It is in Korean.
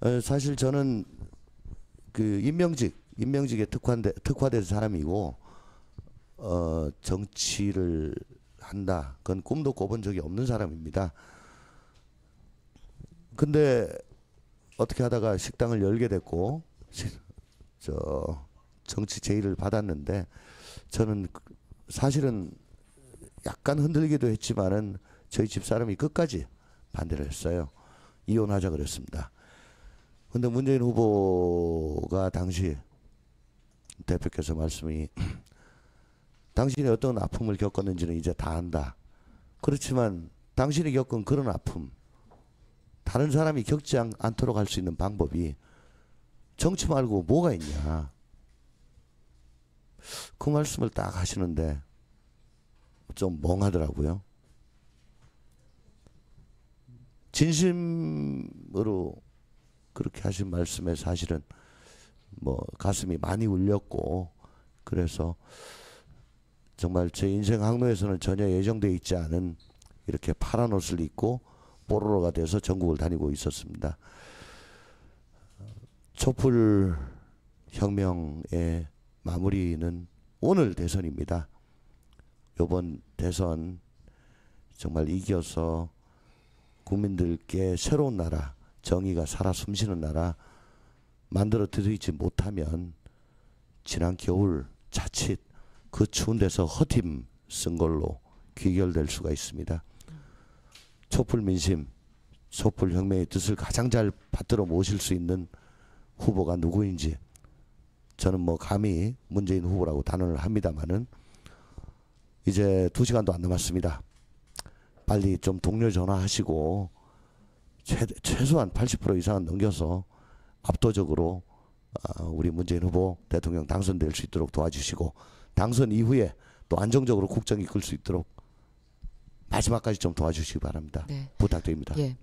어, 사실 저는 그 임명직 임명직에 특화된 특화된 사람이고 어 정치를 한다. 그건 꿈도 꿔본 적이 없는 사람입니다. 근데 어떻게 하다가 식당을 열게 됐고 시- 저 정치 제의를 받았는데 저는 그- 사실은 약간 흔들리기도 했지만은 저희 집 사람이 끝까지 반대를 했어요. 이혼하자 그랬습니다. 근데 문재인 후보가 당시 대표께서 말씀이 당신이 어떤 아픔을 겪었는지는 이제 다 안다. 그렇지만 당신이 겪은 그런 아픔 다른 사람이 겪지 않, 않도록 할 수 있는 방법이 정치 말고 뭐가 있냐. 그 말씀을 딱 하시는데 좀 멍하더라고요. 진심으로 그렇게 하신 말씀에 사실은 뭐 가슴이 많이 울렸고 그래서 정말 제 인생 항로에서는 전혀 예정돼 있지 않은 이렇게 파란 옷을 입고 뽀로로가 돼서 전국을 다니고 있었습니다. 촛불 혁명의 마무리는 오늘 대선입니다. 이번 대선 정말 이겨서 국민들께 새로운 나라, 정의가 살아 숨쉬는 나라 만들어 드리지 못하면 지난 겨울 자칫 그 추운 데서 허팀 쓴 걸로 귀결될 수가 있습니다. 촛불 민심, 촛불 혁명의 뜻을 가장 잘 받들어 모실 수 있는 후보가 누구인지 저는 뭐 감히 문재인 후보라고 단언을 합니다만은 이제 두 시간도 안 남았습니다. 빨리 좀 동료 전화하시고 최, 최소한 80% 이상은 넘겨서 압도적으로 아, 우리 문재인 후보 대통령 당선될 수 있도록 도와주시고 당선 이후에 또 안정적으로 국정 이끌 수 있도록 마지막까지 좀 도와주시기 바랍니다. 네. 부탁드립니다. 예.